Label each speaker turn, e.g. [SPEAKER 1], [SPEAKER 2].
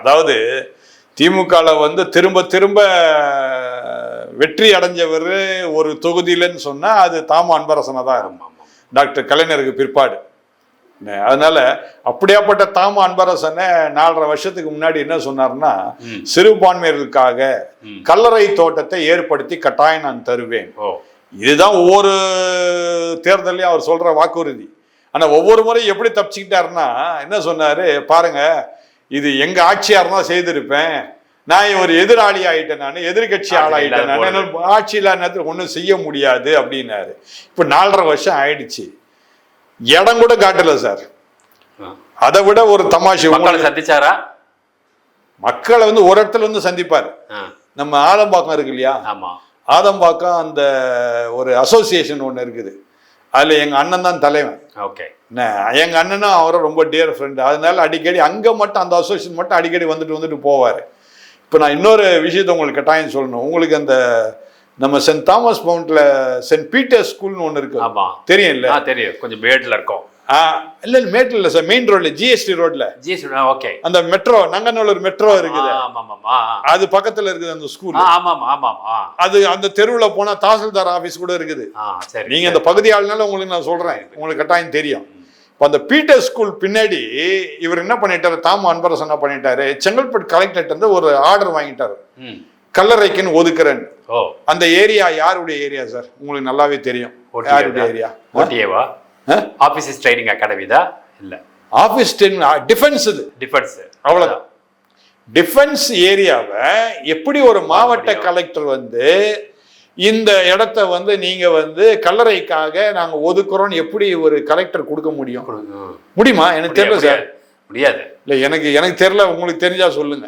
[SPEAKER 1] அதாவது திமுகவில் வந்து திரும்ப திரும்ப வெற்றி அடைஞ்சவர் ஒரு தொகுதியிலன்னு சொன்னா அது தாம அன்பரசனை தான் இருக்கும். டாக்டர் கலைஞருக்கு பிற்பாடு. அதனால அப்படியாப்பட்ட தாம அன்பரசனை நாலரை வருஷத்துக்கு முன்னாடி என்ன சொன்னார்னா. சிறுபான்மையர்களுக்காக. கல்லறை தோட்டத்தை ஏற்படுத்தி கட்டாயம் நான் தருவேன். இதுதான் ஒவ்வொரு தேர்தலையும் அவர் சொல்ற வாக்குறுதி. ஆனா ஒவ்வொரு முறை எப்படி தப்பிச்சுக்கிட்டாருன்னா என்ன சொன்னாரு? பாருங்க இது எங்க ஆட்சியா இருந்தா செய்திருப்பேன். நான் ஒரு எதிராளி ஆயிட்டேன் நான் எதிர்கட்சி ஆளாயிட்டேன் நான். ஆட்சியில நேரத்தில் ஒன்றும் செய்ய முடியாது அப்படின்னாரு. இப்ப நாலரை வருஷம் ஆயிடுச்சு. இடம் கூட காட்டல சார். அதை விட ஒரு தமாஷு
[SPEAKER 2] சந்திச்சாரா?
[SPEAKER 1] மக்களை வந்து ஒரு இடத்துல வந்து சந்திப்பாரு. நம்ம ஆலம்பாக்கம் இருக்கு இல்லையா?
[SPEAKER 2] ஆமா.
[SPEAKER 1] ஆதம்பாக்கம் அந்த ஒரு அசோசியேஷன் ஒன்று இருக்குது. அதில் எங்கள் அண்ணன் தான் தலைவன்.
[SPEAKER 2] ஓகே
[SPEAKER 1] என்ன எங்கள் அண்ணனும் அவரும் ரொம்ப டியர் ஃப்ரெண்டு அதனால அடிக்கடி அங்கே மட்டும் அந்த அசோசியேஷன் மட்டும் அடிக்கடி வந்துட்டு வந்துட்டு போவார். இப்போ நான் இன்னொரு விஷயத்தை உங்களுக்கு கட்டாயம் சொல்லணும். உங்களுக்கு அந்த நம்ம சென்ட் தாமஸ் மவுண்ட்ல சென்ட் பீட்டர் ஸ்கூல்னு ஒன்று இருக்கு. தெரியும் இல்லை
[SPEAKER 2] ஆ தெரியும். கொஞ்சம் பேட்ல இருக்கும்.
[SPEAKER 1] இல்லை இல்லை மேட்டில் இல்லை சார் மெயின் ரோட்ல ஜிஎஸ்டி ரோட்ல
[SPEAKER 2] ஜிஎஸ் ஓகே
[SPEAKER 1] அந்த மெட்ரோ நங்கநல்லூர் மெட்ரோ இருக்குது. அது பக்கத்தில் இருக்குது அந்த ஸ்கூல்
[SPEAKER 2] ஆமா ஆமா
[SPEAKER 1] அது அந்த தெருவில் போனால் தாசில்தார் ஆஃபீஸ் கூட இருக்குது. நீங்க இந்த பகுதி ஆளுனால உங்களுக்கு நான் சொல்றேன். உங்களுக்கு கட்டாயம் தெரியும். இப்போ அந்த பீட்டர் ஸ்கூல் பின்னாடி இவர் என்ன பண்ணிட்டாரு? தாம அன்பரசன் என்ன பண்ணிட்டாரு? செங்கல்பட்டு கலெக்டர்ட் வந்து ஒரு ஆர்டர் வாங்கிட்டாரு. கல்லறைக்குன்னு ஒதுக்குறேன் அந்த ஏரியா யாருடைய ஏரியா சார் உங்களுக்கு நல்லாவே தெரியும். யாருடைய ஏரியா
[SPEAKER 2] ஓடிஏவா ஆபீசஸ் ட்ரைனிங் அகாடமி தான் இல்ல.
[SPEAKER 1] ஆபீஸ் டிஃபென்ஸ் இது.
[SPEAKER 2] டிஃபென்ஸ்
[SPEAKER 1] அவ்வளவுதான். டிஃபென்ஸ் ஏரியாவை எப்படி ஒரு மாவட்ட. கலெக்டர் வந்து இந்த இடத்த வந்து நீங்க வந்து கல்லறைக்காக நாங்க ஒதுக்குறோம்னு எப்படி ஒரு கலெக்டர் கொடுக்க முடியும்? முடியுமா? எனக்கு தெரியல சார்.
[SPEAKER 2] முடியாது.
[SPEAKER 1] இல்ல எனக்கு எனக்கு தெரியல. உங்களுக்கு தெரிஞ்சா சொல்லுங்க.